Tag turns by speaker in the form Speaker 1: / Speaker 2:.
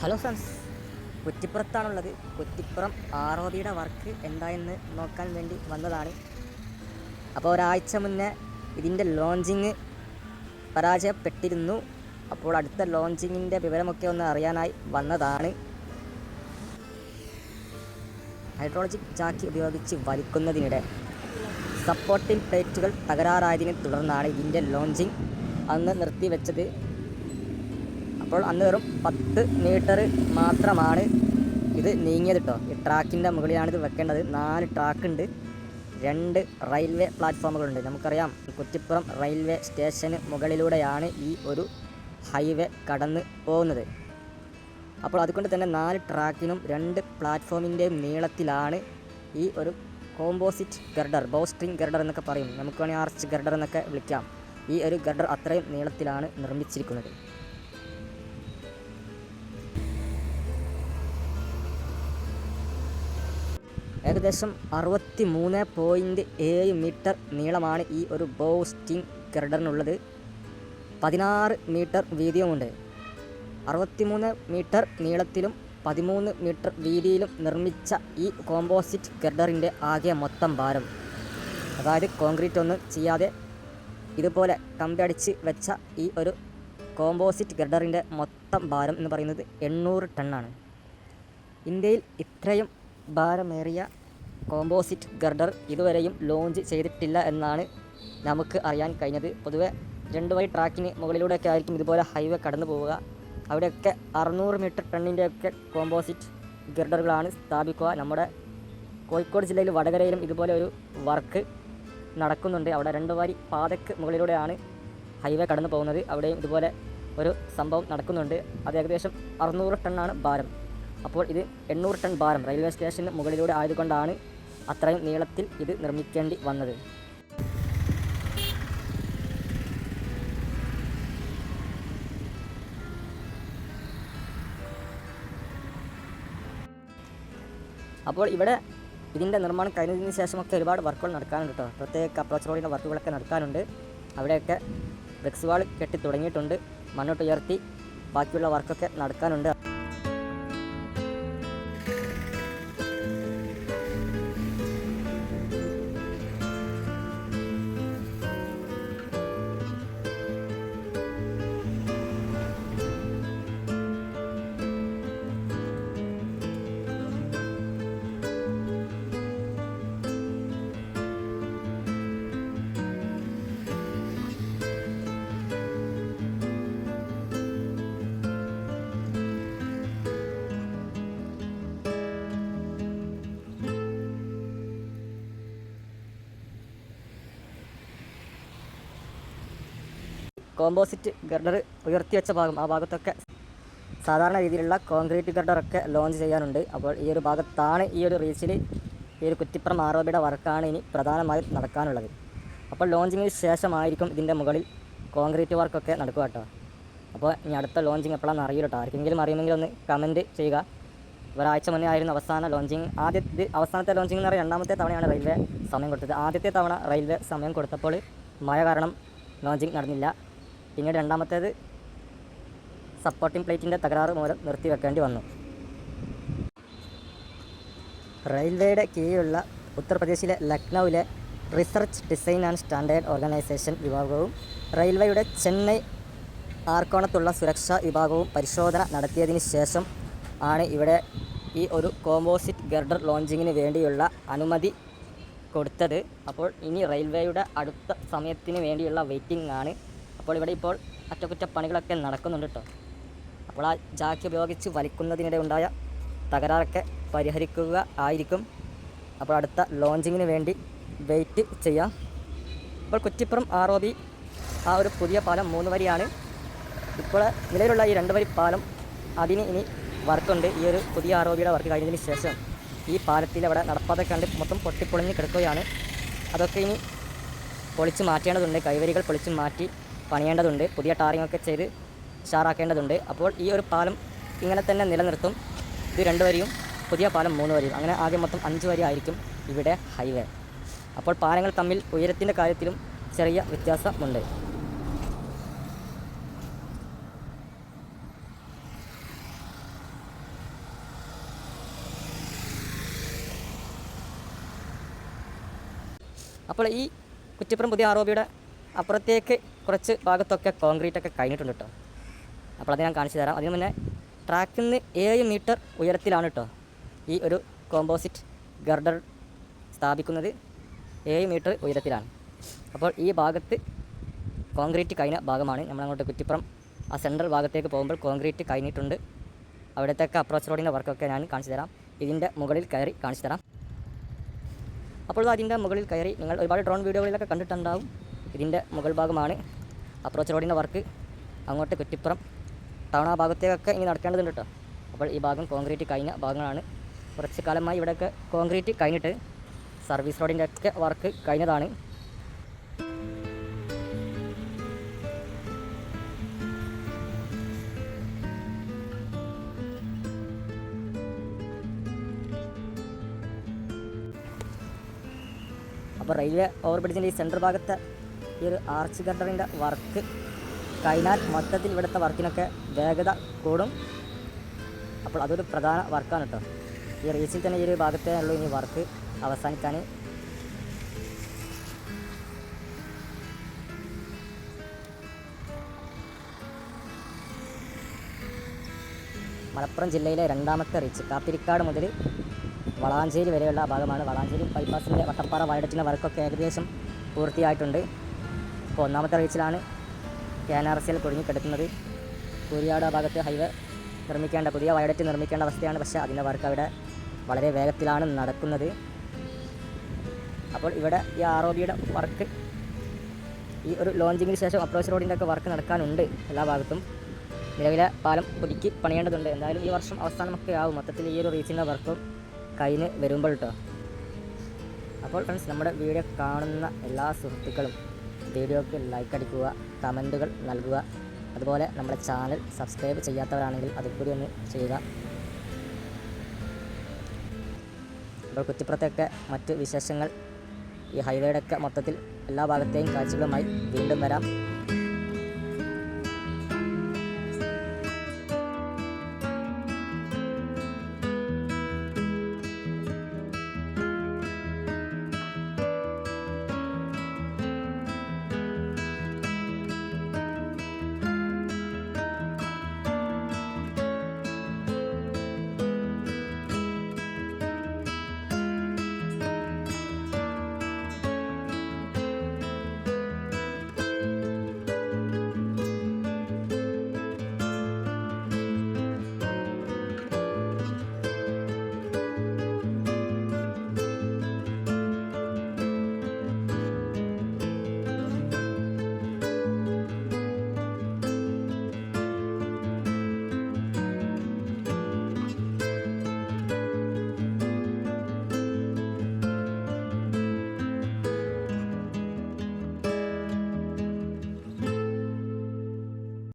Speaker 1: Hello friends കുറ്റിപ്പുറത്താണുള്ളത്. Kuttippuram R O ബിയുടെ work എന്തായെന്ന് നോക്കാൻ വേണ്ടി വന്നതാണ്. അപ്പോൾ ഒരാഴ്ച മുന്നേ ഇതിന്റെ ലോഞ്ചിങ് പരാജയപ്പെട്ടിരുന്നു. അപ്പോൾ അടുത്ത ലോഞ്ചിങ്ങിന്റെ വിവരമൊക്കെ ഒന്ന് അറിയാനായി വന്നതാണ്. ഹൈഡ്രോളജിക് ചാക്കി ഉപയോഗിച്ച് വലിക്കുന്നതിനിടെ സപ്പോർട്ടിംഗ് പ്ലേറ്റുകൾ തകരാറായതിനെ തുടർന്നാണ് ഇതിന്റെ ലോഞ്ചിങ്. അന്ന് നിർത്തിവെച്ചത് അപ്പോൾ അന്ന് വെറും പത്ത് മീറ്റർ മാത്രമാണ് ഇത് നീങ്ങിയത് കേട്ടോ ഈ ട്രാക്കിന്റെ മുകളിലാണ് ഇത് വെക്കേണ്ടത്. നാല് ട്രാക്ക് ഉണ്ട് രണ്ട് റെയിൽവേ പ്ലാറ്റ്ഫോമുകളുണ്ട്. നമുക്കറിയാം കുറ്റിപ്പുറം റെയിൽവേ സ്റ്റേഷന് മുകളിലൂടെയാണ് ഈ ഒരു ഹൈവേ കടന്ന് പോകുന്നത്. അപ്പോൾ അതുകൊണ്ട് തന്നെ നാല് ട്രാക്കിനും രണ്ട് പ്ലാറ്റ്ഫോമിന്റെയും നീളത്തിലാണ് ഈ ഒരു കോമ്പോസിറ്റ് ഗർഡർ ബോസ്ട്രിങ് ഗർഡർ എന്നൊക്കെ പറയും. നമുക്ക് വേണമെങ്കിൽ ആർച്ച് ഗർഡർ എന്നൊക്കെ വിളിക്കാം. ഈ ഒരു ഗർഡർ അത്രയും നീളത്തിലാണ് നിർമ്മിച്ചിരിക്കുന്നത്. ഏകദേശം അറുപത്തി മൂന്ന് പോയിന്റ് ഏഴ് മീറ്റർ നീളമാണ് ഈ ഒരു ബോസ്റ്റിംഗ് ഗർഡറിനുള്ളത്. പതിനാറ് മീറ്റർ വീതിയുമുണ്ട്. അറുപത്തിമൂന്ന് മീറ്റർ നീളത്തിലും പതിമൂന്ന് മീറ്റർ വീതിയിലും നിർമ്മിച്ച ഈ കോമ്പോസിറ്റ് ഗർഡറിന്റെ ആകെ മൊത്തം ഭാരം. അതായത് കോൺക്രീറ്റ് ഒന്നും ചെയ്യാതെ ഇതുപോലെ കമ്പടിച്ച് വെച്ച ഈ ഒരു കോമ്പോസിറ്റ് ഗർഡറിന്റെ മൊത്തം ഭാരം എന്ന് പറയുന്നത് എണ്ണൂറ് ടണ്ണാണ്. ഇന്ത്യയിൽ ഇത്രയും ഭാരമേറിയ കോമ്പോസിറ്റ് ഗർഡർ ഇതുവരെയും ലോഞ്ച് ചെയ്തിട്ടില്ല എന്നാണ് നമുക്ക് അറിയാൻ കഴിഞ്ഞത്. പൊതുവേ രണ്ട് വഴി ട്രാക്കിന് മുകളിലൂടെയൊക്കെ ആയിരിക്കും ഇതുപോലെ ഹൈവേ കടന്നു പോവുക. അവിടെയൊക്കെ അറുന്നൂറ് മീറ്റർ ടണ്ണിന്റെയൊക്കെ കോമ്പോസിറ്റ് ഗർഡറുകളാണ് സ്ഥാപിക്കുക. നമ്മുടെ കോഴിക്കോട് ജില്ലയിൽ വടകരയിലും ഇതുപോലെ ഒരു വർക്ക് നടക്കുന്നുണ്ട്. അവിടെ രണ്ട് വരി പാതയ്ക്ക് മുകളിലൂടെയാണ് ഹൈവേ കടന്നു പോകുന്നത്. അവിടെയും ഇതുപോലെ ഒരു സംഭവം നടക്കുന്നുണ്ട്. അത് ഏകദേശം അറുന്നൂറ് ടണ്ണാണ് ഭാരം. അപ്പോൾ ഇത് എണ്ണൂറ് ടൺ ഭാരം റെയിൽവേ സ്റ്റേഷന് മുകളിലൂടെ ആയതുകൊണ്ടാണ് അത്രയും നീളത്തിൽ ഇത് നിർമ്മിക്കേണ്ടി വന്നത്. അപ്പോൾ ഇവിടെ ഇതിന്റെ നിർമ്മാണം കഴിഞ്ഞതിന് ശേഷമൊക്കെ ഒരുപാട് വർക്കുകൾ നടക്കാനുണ്ട് കേട്ടോ. പ്രത്യേക അപ്രോച്ച് റോഡിന്റെ വർക്കുകളൊക്കെ നടക്കാനുണ്ട്. അവിടെയൊക്കെ ബ്രിക്സ് വാൾ കെട്ടി തുടങ്ങിയിട്ടുണ്ട്. മണ്ണോട്ട് ഉയർത്തി ബാക്കിയുള്ള വർക്കൊക്കെ നടക്കാനുണ്ട്. കോമ്പോസിറ്റ് ഗർഡർ ഉയർത്തി വെച്ച ഭാഗം ആ ഭാഗത്തൊക്കെ സാധാരണ രീതിയിലുള്ള കോൺക്രീറ്റ് ഗർഡറൊക്കെ ലോഞ്ച് ചെയ്യാനുണ്ട്. അപ്പോൾ ഈ ഒരു ഭാഗത്താണ് ഈ ഒരു റീച്ചിൽ ഈ ഒരു കുറ്റിപ്പുറം ആറോബിയുടെ വർക്കാണ് ഇനി പ്രധാനമായും നടക്കാനുള്ളത്. അപ്പോൾ ലോഞ്ചിങ്ങിന് ശേഷമായിരിക്കും ഇതിന്റെ മുകളിൽ കോൺക്രീറ്റ് വർക്കൊക്കെ നടക്കുക കേട്ടോ. അപ്പോൾ ഇനി അടുത്ത ലോഞ്ചിങ് എപ്പോഴാണെന്ന് അറിയില്ല കേട്ടോ. ആർക്കെങ്കിലും അറിയുമെങ്കിൽ ഒന്ന് കമന്റ് ചെയ്യുക. ഒരാഴ്ച മുന്നേ ആയിരുന്നു അവസാന ലോഞ്ചിങ് ആദ്യ അവസാനത്തെ ലോഞ്ചിങ് എന്ന് പറയുന്നത് രണ്ടാമത്തെ തവണയാണ് റെയിൽവേ സമയം കൊടുത്തത്. ആദ്യത്തെ തവണ റെയിൽവേ സമയം കൊടുത്തപ്പോൾ മഴ കാരണം ലോഞ്ചിങ് നടന്നില്ല. പിന്നീട് രണ്ടാമത്തേത് സപ്പോർട്ടിംഗ് പ്ലേറ്റിന്റെ തകരാറ് മൂലം നിർത്തി വെക്കേണ്ടി വന്നു. റെയിൽവേയുടെ കീഴിലുള്ള ഉത്തർപ്രദേശിലെ ലക്നൌവിലെ research design and standard organisation വിഭാഗവും റെയിൽവേയുടെ ചെന്നൈ ആർക്കോണത്തുള്ള സുരക്ഷാ വിഭാഗവും പരിശോധന നടത്തിയതിന് ശേഷം ആണ് ഇവിടെ ഈ ഒരു കോമ്പോസിറ്റ് ഗർഡർ ലോഞ്ചിങ്ങിന് വേണ്ടിയുള്ള അനുമതി കൊടുത്തത്. അപ്പോൾ ഇനി റെയിൽവേയുടെ അടുത്ത സമയത്തിന് വേണ്ടിയുള്ള വെയിറ്റിംഗ് ആണ് അപ്പോൾ ഇവിടെ ഇപ്പോൾ അറ്റകുറ്റപ്പണികളൊക്കെ നടക്കുന്നുണ്ട് കേട്ടോ. അപ്പോൾ ആ ജാക്കി ഉപയോഗിച്ച് വലിക്കുന്നതിനിടെ ഉണ്ടായ തകരാറൊക്കെ പരിഹരിക്കുക ആയിരിക്കും. അപ്പോൾ അടുത്ത ലോഞ്ചിങ്ങിന് വേണ്ടി വെയിറ്റ് ചെയ്യാം. ഇപ്പോൾ കുറ്റിപ്പുറം ആർ ഒ ബി ആ ഒരു പുതിയ പാലം മൂന്ന് വരിയാണ്. ഇപ്പോൾ നിലവിലുള്ള ഈ രണ്ട് വരി പാലം അതിന് ഇനി വർക്കുണ്ട്. ഈ ഒരു പുതിയ ആർ ഒ ബിയുടെ വർക്ക് കഴിഞ്ഞതിന് ശേഷം ഈ പാലത്തിൽ അവിടെ നടപ്പാതെ കണ്ട് മൊത്തം പൊട്ടിപ്പൊളിഞ്ഞ് കിടക്കുകയാണ്. അതൊക്കെ ഇനി പൊളിച്ച് മാറ്റേണ്ടതുണ്ട്. കൈവരികൾ പൊളിച്ച് മാറ്റി പണിയേണ്ടതുണ്ട്. പുതിയ ടാറിങ്ങൊക്കെ ചെയ്ത് ഷാറാക്കേണ്ടതുണ്ട് അപ്പോൾ ഈ ഒരു പാലം ഇങ്ങനെ തന്നെ നിലനിർത്തും. ഇത് രണ്ട് വരിയും പുതിയ പാലം മൂന്ന് വരിയും. അങ്ങനെ ആദ്യം മൊത്തം അഞ്ച് വരി ആയിരിക്കും ഇവിടെ ഹൈവേ. അപ്പോൾ പാലങ്ങൾ തമ്മിൽ ഉയരത്തിന്റെ കാര്യത്തിലും ചെറിയ വ്യത്യാസമുണ്ട്. അപ്പോൾ ഈ കുറ്റിപ്പുറം പുതിയ ആറോബിയുടെ അപ്പുറത്തേക്ക് കുറച്ച് ഭാഗത്തൊക്കെ കോൺക്രീറ്റ് ഒക്കെ കഴിഞ്ഞിട്ടുണ്ട് കേട്ടോ. അപ്പോൾ അത് ഞാൻ കാണിച്ചു തരാം. അതിന് മുന്നേ ട്രാക്കിൽ നിന്ന് ഏഴ് മീറ്റർ ഉയരത്തിലാണ് കേട്ടോ ഈ ഒരു കോമ്പോസിറ്റ് ഗർഡർ സ്ഥാപിക്കുന്നത്. ഏഴ് മീറ്റർ ഉയരത്തിലാണ്. അപ്പോൾ ഈ ഭാഗത്ത് കോൺക്രീറ്റ് കഴിഞ്ഞ ഭാഗമാണ്. നമ്മളങ്ങോട്ട് കുറ്റിപ്പുറം ആ സെൻട്രൽ ഭാഗത്തേക്ക് പോകുമ്പോൾ കോൺക്രീറ്റ് കഴിഞ്ഞിട്ടുണ്ട്. അവിടത്തേക്ക് അപ്രോച്ച് റോഡിന്റെ വർക്കൊക്കെ ഞാൻ കാണിച്ചു തരാം. ഇതിന്റെ മുകളിൽ കയറി കാണിച്ചു തരാം. അപ്പോൾ അതിന്റെ മുകളിൽ കയറി നിങ്ങൾ ഒരുപാട് ഡ്രോൺ വീഡിയോകളിലൊക്കെ കണ്ടിട്ടുണ്ടാവും. ഇതിന്റെ മുകൾ ഭാഗമാണ്. അപ്രോച്ച് റോഡിന്റെ വർക്ക് അങ്ങോട്ട് കുറ്റിപ്പുറം. ടൗൺ ആ ഭാഗത്തേക്കൊക്കെ ഇനി നടക്കേണ്ടതുണ്ട് കേട്ടോ അപ്പോൾ ഈ ഭാഗം കോൺക്രീറ്റ് കഴിഞ്ഞ ഭാഗങ്ങളാണ്. കുറച്ച് കാലമായി ഇവിടെയൊക്കെ കോൺക്രീറ്റ് കഴിഞ്ഞിട്ട് സർവീസ് റോഡിന്റെ ഒക്കെ വർക്ക് കഴിഞ്ഞതാണ്. അപ്പോൾ റെയിൽവേ ഓവർ ബ്രിഡ്ജിന്റെ ഈ സെന്റർ ഭാഗത്തെ ഈ ഒരു ആർച്ച് ഗർഡറിന്റെ വർക്ക് കഴിഞ്ഞാൽ മൊത്തത്തിൽ ഇവിടുത്തെ വർക്കിനൊക്കെ വേഗത കൂടും. അപ്പോൾ അതൊരു പ്രധാന വർക്കാണ് കേട്ടോ. ഈ റീച്ചിൽ തന്നെ ഈ ഒരു ഭാഗത്തേ ഉള്ളൂ ഇനി വർക്ക് അവസാനിക്കാൻ. മലപ്പുറം ജില്ലയിലെ രണ്ടാമത്തെ റീച്ച് കാത്തിരിക്കാട് മുതൽ വളാഞ്ചേരി വരെയുള്ള ഭാഗമാണ്. വളാഞ്ചേരി ബൈപ്പാസിന്റെ വട്ടപ്പാറ വയഡറ്റിന്റെ വർക്കൊക്കെ ഏകദേശം പൂർത്തിയായിട്ടുണ്ട്. ഇപ്പോൾ ഒന്നാമത്തെ റീച്ചിലാണ് K N R C L കുടുങ്ങിക്കിടക്കുന്നത് Kooriyad ആ ഭാഗത്ത് ഹൈവേ നിർമ്മിക്കേണ്ട പുതിയ വയഡറ്റ് നിർമ്മിക്കേണ്ട അവസ്ഥയാണ്. പക്ഷേ അതിന്റെ വർക്ക് അവിടെ വളരെ വേഗത്തിലാണ് നടക്കുന്നത്. അപ്പോൾ ഇവിടെ ഈ ആർ ഒ ബിയുടെ വർക്ക് ഈ ഒരു ലോഞ്ചിങ്ങിന് ശേഷം അപ്രോച്ച് റോഡിന്റെ ഒക്കെ വർക്ക് നടക്കാനുണ്ട് എല്ലാ ഭാഗത്തും. നിലവിലെ പാലം പുതുക്കി പണിയേണ്ടതുണ്ട്. എന്തായാലും ഈ വർഷം അവസാനമൊക്കെ ആവും. മൊത്തത്തിൽ ഈ ഒരു റീച്ചിന്റെ വർക്കും കഴിഞ്ഞ് വരുമ്പോൾ കേട്ടോ അപ്പോൾ ഫ്രണ്ട്സ് നമ്മുടെ വീഡിയോ കാണുന്ന എല്ലാ സുഹൃത്തുക്കളും വീഡിയോക്ക് ലൈക്ക് അടിക്കുക കമന്റുകൾ നൽകുക. അതുപോലെ നമ്മുടെ ചാനൽ സബ്സ്ക്രൈബ് ചെയ്യാത്തവരാണെങ്കിൽ അതുകൂടി ഒന്ന് ചെയ്യുക. അപ്പോൾ കുറ്റിപ്പുറത്തൊക്കെ മറ്റ് വിശേഷങ്ങൾ ഈ ഹൈവേയുടെ ഒക്കെ മൊത്തത്തിൽ എല്ലാ ഭാഗത്തെയും കാഴ്ചകളുമായി വീണ്ടും വരാം.